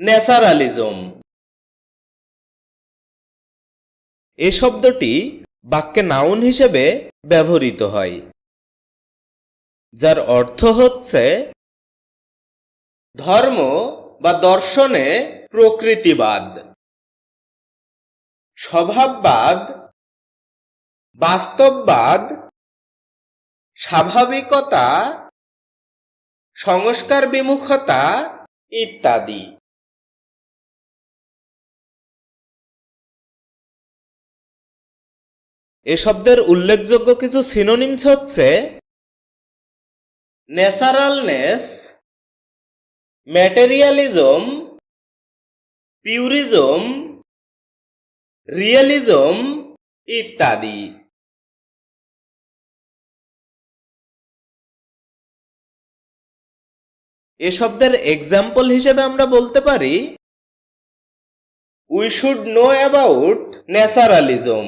Naturalism. এ শব্দটি বাক্যে noun হিসেবে ব্যবহৃত হয়, যার অর্থ হচ্ছে ধর্ম বা দর্শনে প্রকৃতিবাদ, স্বভাববাদ, বাস্তববাদ, স্বাভাবিকতা সংস্কার বিমুখতা ইত্যাদি। এ শব্দের উল্লেখযোগ্য কিছু সিনোনিমস হচ্ছে ন্যাচারালনেস, ম্যাটেরিয়ালিজম, পিউরিজম, রিয়েলিজম ইত্যাদি। এ শব্দের এক্সাম্পল হিসেবে আমরা বলতে পারি we should know about naturalism.